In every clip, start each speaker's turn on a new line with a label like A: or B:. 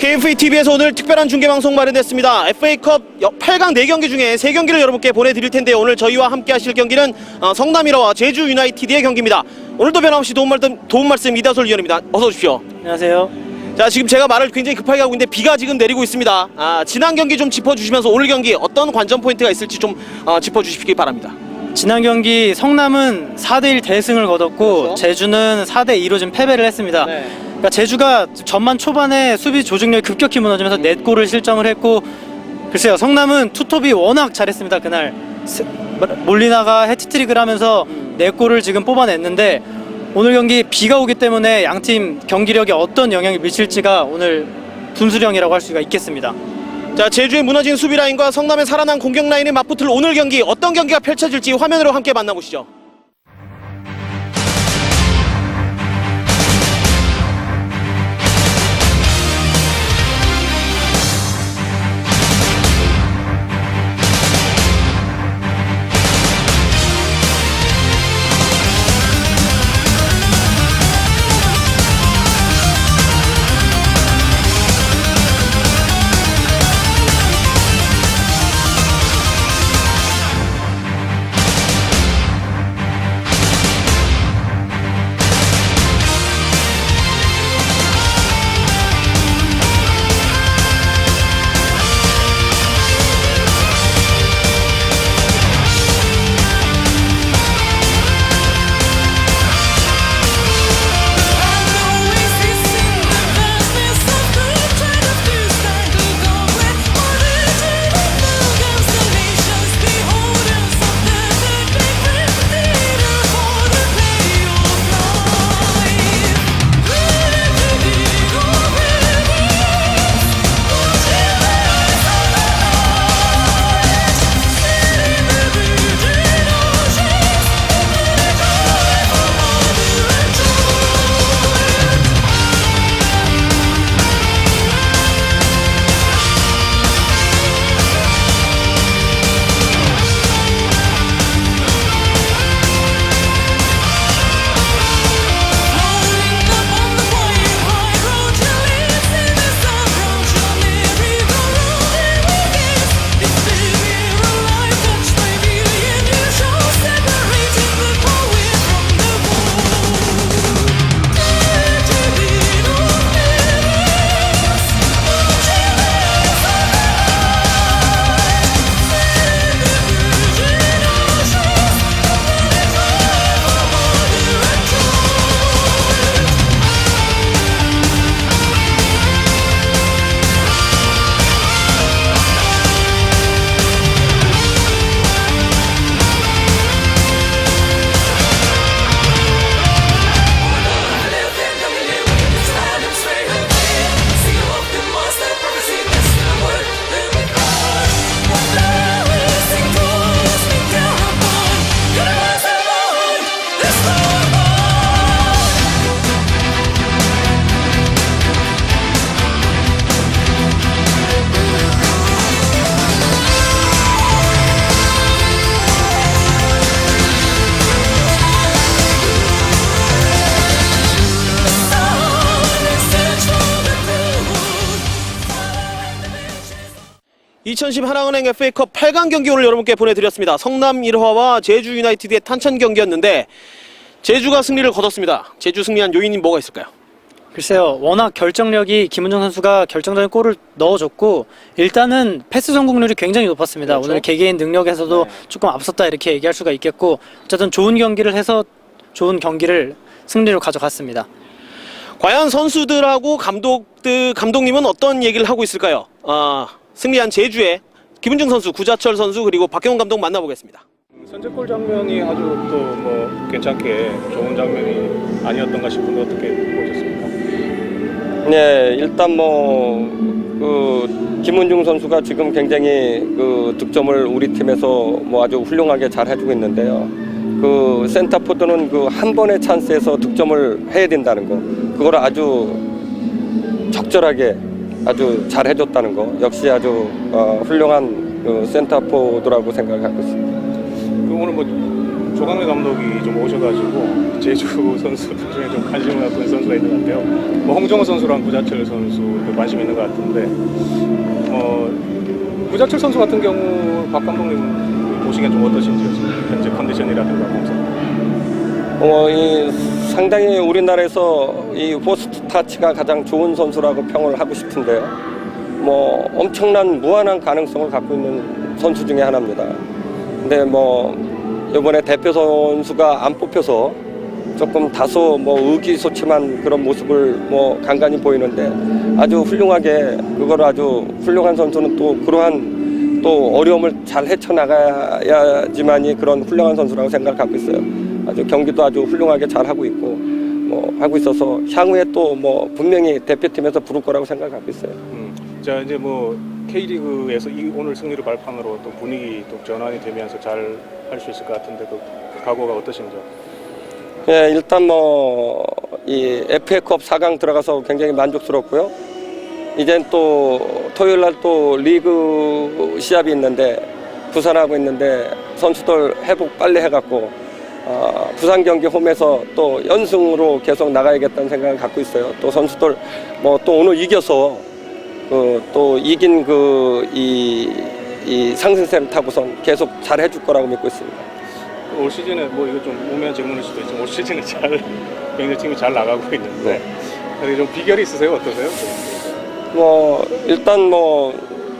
A: KFA TV에서 오늘 특별한 중계 방송 마련됐습니다. FA컵 8강 4경기 중에 3경기를 여러분께 보내드릴 텐데요. 오늘 저희와 함께 하실 경기는 어, 성남이라와 제주 유나이티드의 경기입니다. 오늘도 변함없이 도움 말씀, 도움 말씀 이다솔 위원입니다. 어서 오십시오.
B: 안녕하세요.
A: 자, 지금 제가 말을 굉장히 급하게 하고 있는데 비가 지금 내리고 있습니다. 아, 지난 경기 좀 짚어주시면서 오늘 경기 어떤 관전 포인트가 있을지 좀 어, 짚어주시기 바랍니다.
B: 지난 경기 성남은 4대1 대승을 거뒀고
A: 그렇죠.
B: 제주는 4대2로 지금 패배를 했습니다.
A: 네.
B: 그러니까 제주가 전반 초반에 수비 조직력이 급격히 무너지면서 넷골을 실점을 했고 글쎄요 성남은 투톱이 워낙 잘했습니다 그날 세- 몰리나가 해트트릭을 하면서 넷골을 지금 뽑아냈는데 오늘 경기 비가 오기 때문에 양팀 경기력에 어떤 영향을 미칠지가 오늘 분수령이라고 할 수가 있겠습니다.
A: 자, 제주의 무너진 수비 라인과 성남의 살아난 공격 라인의 맞붙을 오늘 경기 어떤 경기가 펼쳐질지 화면으로 함께 만나보시죠. (2010) 하나은행 FA컵 8강 경기 오늘 여러분께 보내드렸습니다 성남 1화와 제주 유나이티드의 탄천 경기였는데 제주가 승리를 거뒀습니다 제주 승리한 요인이 뭐가 있을까요?
B: 글쎄요, 워낙 결정력이 김은정 선수가 결정적인 골을 넣어줬고 일단은 패스 성공률이 굉장히 높았습니다.
A: 그렇죠.
B: 오늘 개개인 능력에서도
A: 네.
B: 조금 앞섰다 이렇게 얘기할 수가 있겠고 어쨌든 좋은 경기를 해서 좋은 경기를 승리로 가져갔습니다.
A: 과연 선수들하고 감독들 감독님은 어떤 얘기를 하고 있을까요? 아, 승리한 제주의 김은중 선수, 구자철 선수 그리고 박경훈 감독 만나보겠습니다.
C: 선제골 장면이 아주 또 뭐 괜찮게 좋은 장면이 아니었던가 싶은데 어떻게 보셨습니까?
D: 네, 일단 뭐, 그, 김은중 선수가 지금 굉장히 그 득점을 우리 팀에서 뭐 아주 훌륭하게 잘 해주고 있는데요. 그 센터포드는 그 한 번의 찬스에서 득점을 해야 된다는 거. 그걸 아주 적절하게 아주 잘 해줬다는 거. 역시 아주 어, 훌륭한 그 센터포드라고 생각하고 있습니다.
C: 그 오늘 뭐 조강래 감독이 좀 오셔가지고 제주 선수들 중에 좀 관심을 갖고 있는 선수가 있는 것 같아요. 뭐 홍정호 선수랑 구자철 선수도 관심 있는 것 같은데 어, 구자철 선수 같은 경우 박 감독님 보시기엔 좀 어떠신지요? 지금 현재 컨디션이라든가 몸
D: 어, 이 상당히 우리나라에서 이 포스트 타치가 가장 좋은 선수라고 평을 하고 싶은데요. 뭐 엄청난 무한한 가능성을 갖고 있는 선수 중에 하나입니다. 근데 뭐 이번에 대표 선수가 안 뽑혀서 조금 다소 뭐 의기소침한 그런 모습을 뭐 간간히 보이는데 아주 훌륭하게 그걸 아주 훌륭한 선수는 또 그러한 또 어려움을 잘 헤쳐나가야지만이 그런 훌륭한 선수라고 생각을 갖고 있어요. 아주 경기도 아주 훌륭하게 잘 하고 있고 뭐 하고 있어서 향후에 또 뭐 분명히 대표팀에서 부를 거라고 생각을 갖고 있어요.
C: 음, 자 이제 뭐 K리그에서 이 오늘 승리를 발판으로 또 분위기 또 전환이 되면서 잘 할 수 있을 것 같은데 그 각오가 어떠신지요?
D: 예, 일단 뭐, 이 FA컵 4강 들어가서 굉장히 만족스럽고요. 이젠 또 토요일 날 또 리그 시합이 있는데, 부산하고 있는데, 선수들 회복 빨리 해갖고, 아, 부산 경기 홈에서 또 연승으로 계속 나가야겠다는 생각을 갖고 있어요. 또 선수들 뭐 또 오늘 이겨서 그 또 이긴 그이 이 상승세를 타고선 계속 잘 해줄 거라고 믿고 있습니다.
C: 올 시즌에 뭐 이거 좀 우면 질문일 수도 있지만 올 시즌에 잘 굉장히 팀이 잘 나가고 있는데
D: 네.
C: 좀 비결이 있으세요? 어떠세요?
D: 뭐 일단 뭐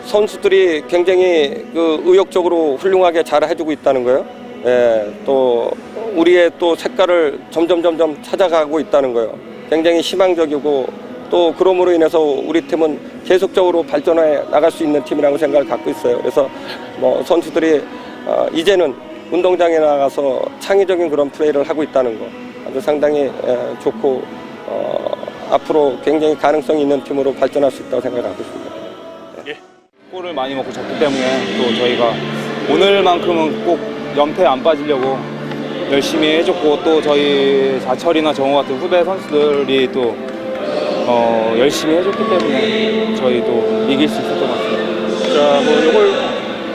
D: 선수들이 굉장히 그 의욕적으로 훌륭하게 잘 해주고 있다는 거예요. 예, 또 우리의 또 색깔을 점점 점점 찾아가고 있다는 거예요. 굉장히 희망적이고 또 그럼으로 인해서 우리 팀은 계속적으로 발전해 나갈 수 있는 팀이라고 생각을 갖고 있어요. 그래서 뭐 선수들이 어, 이제는 운동장에 나가서 창의적인 그런 플레이를 하고 있다는 거 아주 상당히 예, 좋고 어, 앞으로 굉장히 가능성이 있는 팀으로 발전할 수 있다고 생각하고 있습니다.
E: 골을 많이 먹고 졌기 때문에 또 저희가 오늘만큼은 꼭 연패 안 빠지려고 열심히 해줬고 또 저희 자철이나 정호 같은 후배 선수들이 또 어, 열심히 해줬기 때문에 저희도 이길 수 있었던 것 같습니다.
C: 자, 뭐 이걸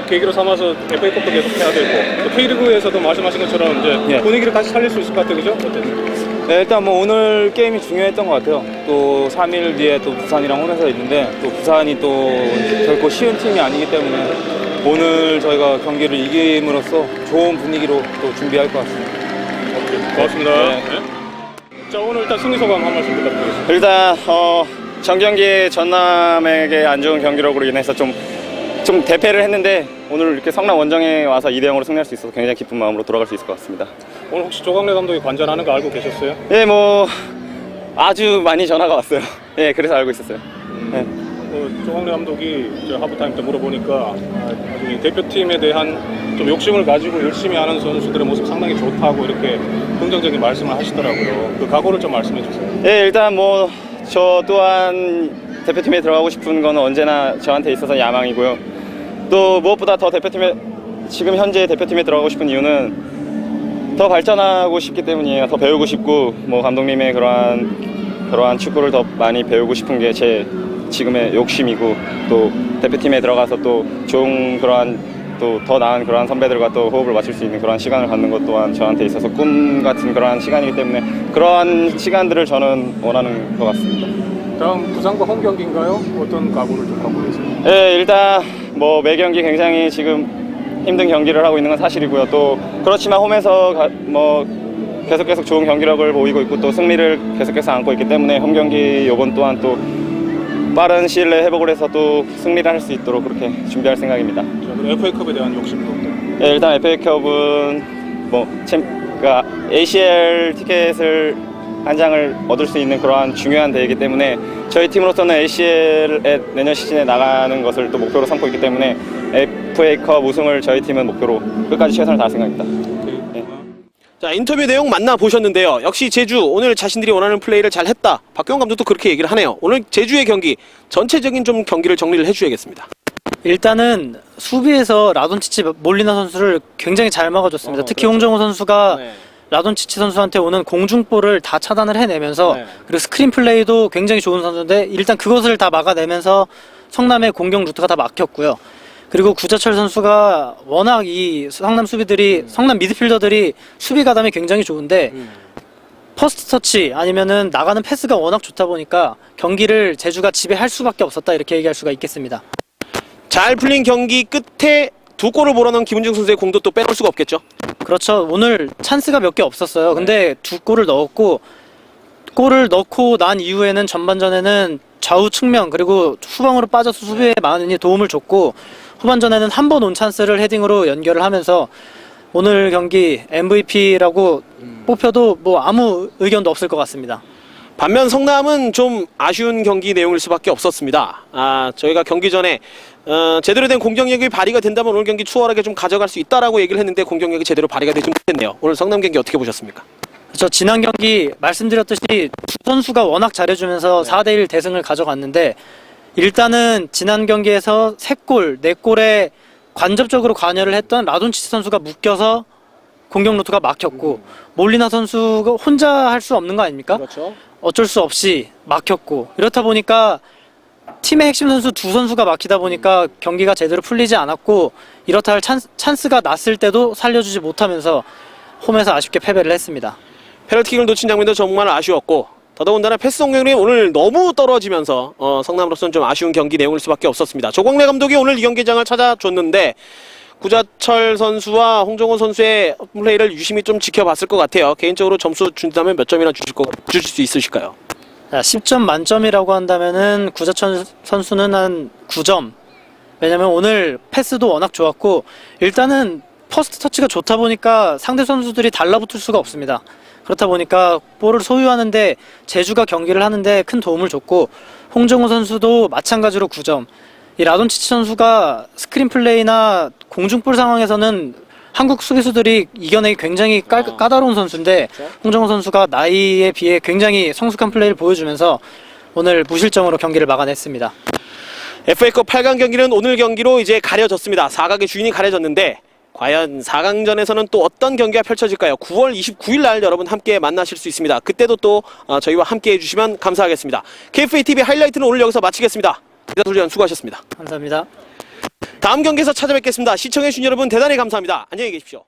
C: 계기로 삼아서 FA컵도 계속 해야 되고 또 K리그에서도 말씀하신 것처럼 이제
E: 예.
C: 분위기를 다시 살릴 수 있을 것 같아요, 그죠? 어때요?
E: 네, 일단 뭐 오늘 게임이 중요했던 것 같아요. 또 3일 뒤에 또 부산이랑 홈에서 있는데 또 부산이 또 결코 쉬운 팀이 아니기 때문에 오늘 저희가 경기를 이김으로써 좋은 분위기로 또 준비할 것 같습니다.
C: 오케이, 고맙습니다.
E: 네.
C: 네. 자, 오늘 일단 승리 소감 한 말씀 부탁드리겠습니다.
F: 일단 어, 전 경기 전남에게 안 좋은 경기력으로 인해서 좀, 좀 대패를 했는데 오늘 이렇게 성남 원정에 와서 2대 0으로 승리할 수 있어서 굉장히 기쁜 마음으로 돌아갈 수 있을 것 같습니다.
C: 오늘 혹시 조광래 감독이 관전하는 거 알고 계셨어요?
F: 예, 뭐 아주 많이 전화가 왔어요. 예, 그래서 알고 있었어요. 예.
C: 어, 조광래 감독이 저 하프타임 때 물어보니까 아, 대표팀에 대한 좀 욕심을 가지고 열심히 하는 선수들의 모습 상당히 좋다고 이렇게 긍정적인 말씀을 하시더라고요. 그 각오를 좀 말씀해 주세요.
F: 예, 일단 뭐 저 또한 대표팀에 들어가고 싶은 건 언제나 저한테 있어서 야망이고요. 또 무엇보다 더 대표팀에 지금 현재 대표팀에 들어가고 싶은 이유는 더 발전하고 싶기 때문이에요. 더 배우고 싶고 뭐 감독님의 그러한 그러한 축구를 더 많이 배우고 싶은 게 제 지금의 욕심이고 또 대표팀에 들어가서 또 좋은 그러한 또 더 나은 그러한 선배들과 또 호흡을 맞출 수 있는 그러한 시간을 갖는 것 또한 저한테 있어서 꿈 같은 그러한 시간이기 때문에 그러한 시간들을 저는 원하는 것 같습니다.
C: 다음 부산과 홈 경기인가요? 어떤 각오를 좀 갖고 계세요?
F: 예, 일단 뭐 매 경기 굉장히 지금 힘든 경기를 하고 있는 건 사실이고요. 또 그렇지만 홈에서 가- 뭐 계속 계속 좋은 경기력을 보이고 있고 또 승리를 계속해서 안고 있기 때문에 홈 경기 요번 또한 또 빠른 시일 내에 회복을 해서 또 승리를 할 수 있도록 그렇게 준비할 생각입니다.
C: 자, 그리고 FA컵에 대한 욕심도?
F: 예, 일단 FA컵은 뭐 챔, 그러니까 ACL 티켓을 한 장을 얻을 수 있는 그러한 중요한 대회이기 때문에 저희 팀으로서는 ACL에 내년 시즌에 나가는 것을 또 목표로 삼고 있기 때문에 FA컵 우승을 저희 팀은 목표로 끝까지 최선을 다할 생각입니다.
A: 자 인터뷰 내용 만나 보셨는데요. 역시 제주 오늘 자신들이 원하는 플레이를 잘 했다. 박경 감독도 그렇게 얘기를 하네요. 오늘 제주의 경기 전체적인 좀 경기를 정리를 해주셔야겠습니다.
B: 일단은 수비에서 라돈치치 몰리나 선수를 굉장히 잘 막아줬습니다.
A: 어,
B: 특히
A: 그렇죠.
B: 홍정호 선수가
A: 네.
B: 라돈치치 선수한테 오는 공중볼을 다 차단을 해내면서
A: 네.
B: 그리고 스크린 플레이도 굉장히 좋은 선수인데 일단 그것을 다 막아내면서 성남의 공격 루트가 다 막혔고요. 그리고 구자철 선수가 워낙 이 성남 수비들이 성남 미드필더들이 수비 가담이 굉장히 좋은데 퍼스트 터치 아니면은 나가는 패스가 워낙 좋다 보니까 경기를 제주가 지배할 수밖에 없었다 이렇게 얘기할 수가 있겠습니다.
A: 잘 풀린 경기 끝에 두 골을 몰아넣은 김은중 선수의 공도 또 빼놓을 수가 없겠죠.
B: 그렇죠. 오늘 찬스가 몇 개 없었어요. 근데 두 골을 넣었고 골을 넣고 난 이후에는 전반전에는 좌우 측면 그리고 후방으로 빠져서 수비에 많이 도움을 줬고 후반전에는 한 번 온 찬스를 헤딩으로 연결을 하면서 오늘 경기 MVP라고 뽑혀도 뭐 아무 의견도 없을 것 같습니다.
A: 반면 성남은 좀 아쉬운 경기 내용일 수밖에 없었습니다. 아, 저희가 경기 전에 어, 제대로 된 공격력이 발휘가 된다면 오늘 경기 추월하게 좀 가져갈 수 있다라고 얘기를 했는데 공격력이 제대로 발휘가 되지 못했네요. 오늘 성남 경기 어떻게 보셨습니까?
B: 그렇죠. 지난 경기 말씀드렸듯이 두 선수가 워낙 잘해주면서 4대1 대승을 가져갔는데 일단은 지난 경기에서 3골, 4골에 관접적으로 관여를 했던 라돈치스 선수가 묶여서 공격 루트가 막혔고 몰리나 선수가 혼자 할 수 없는 거 아닙니까?
A: 그렇죠.
B: 어쩔 수 없이 막혔고 이렇다 보니까 팀의 핵심 선수 두 선수가 막히다 보니까 경기가 제대로 풀리지 않았고 이렇다 할 찬스, 찬스가 났을 때도 살려주지 못하면서 홈에서 아쉽게 패배를 했습니다.
A: 페널티킥을 놓친 장면도 정말 아쉬웠고 더더군다나 패스 성공률이 오늘 너무 떨어지면서 어, 성남으로서는 좀 아쉬운 경기 내용일 수밖에 없었습니다. 조광래 감독이 오늘 이 경기장을 찾아줬는데 구자철 선수와 홍정호 선수의 플레이를 유심히 좀 지켜봤을 것 같아요. 개인적으로 점수 준다면 몇 점이나 주실, 거, 주실 수 있으실까요?
B: 자, 10점 만점이라고 한다면은 구자천 선수는 한 9점. 왜냐면 오늘 패스도 워낙 좋았고 일단은 퍼스트 터치가 좋다 보니까 상대 선수들이 달라붙을 수가 없습니다. 그렇다 보니까 볼을 소유하는데 제주가 경기를 하는데 큰 도움을 줬고 홍정호 선수도 마찬가지로 9점. 이 라돈치치 선수가 스크린 플레이나 공중볼 상황에서는 한국 수비수들이 이겨내기 굉장히 깔, 까다로운 선수인데 홍정호 선수가 나이에 비해 굉장히 성숙한 플레이를 보여주면서 오늘 무실점으로 경기를 막아냈습니다.
A: FA컵 8강 경기는 오늘 경기로 이제 가려졌습니다. 4강의 주인이 가려졌는데 과연 4강전에서는 또 어떤 경기가 펼쳐질까요? 9월 29일 날 여러분 함께 만나실 수 있습니다. 그때도 또 어, 저희와 함께 해주시면 감사하겠습니다. KFA TV 하이라이트는 오늘 여기서 마치겠습니다. 이다솔련 수고하셨습니다.
B: 감사합니다.
A: 다음 경기에서 찾아뵙겠습니다. 시청해주신 여러분 대단히 감사합니다. 안녕히 계십시오.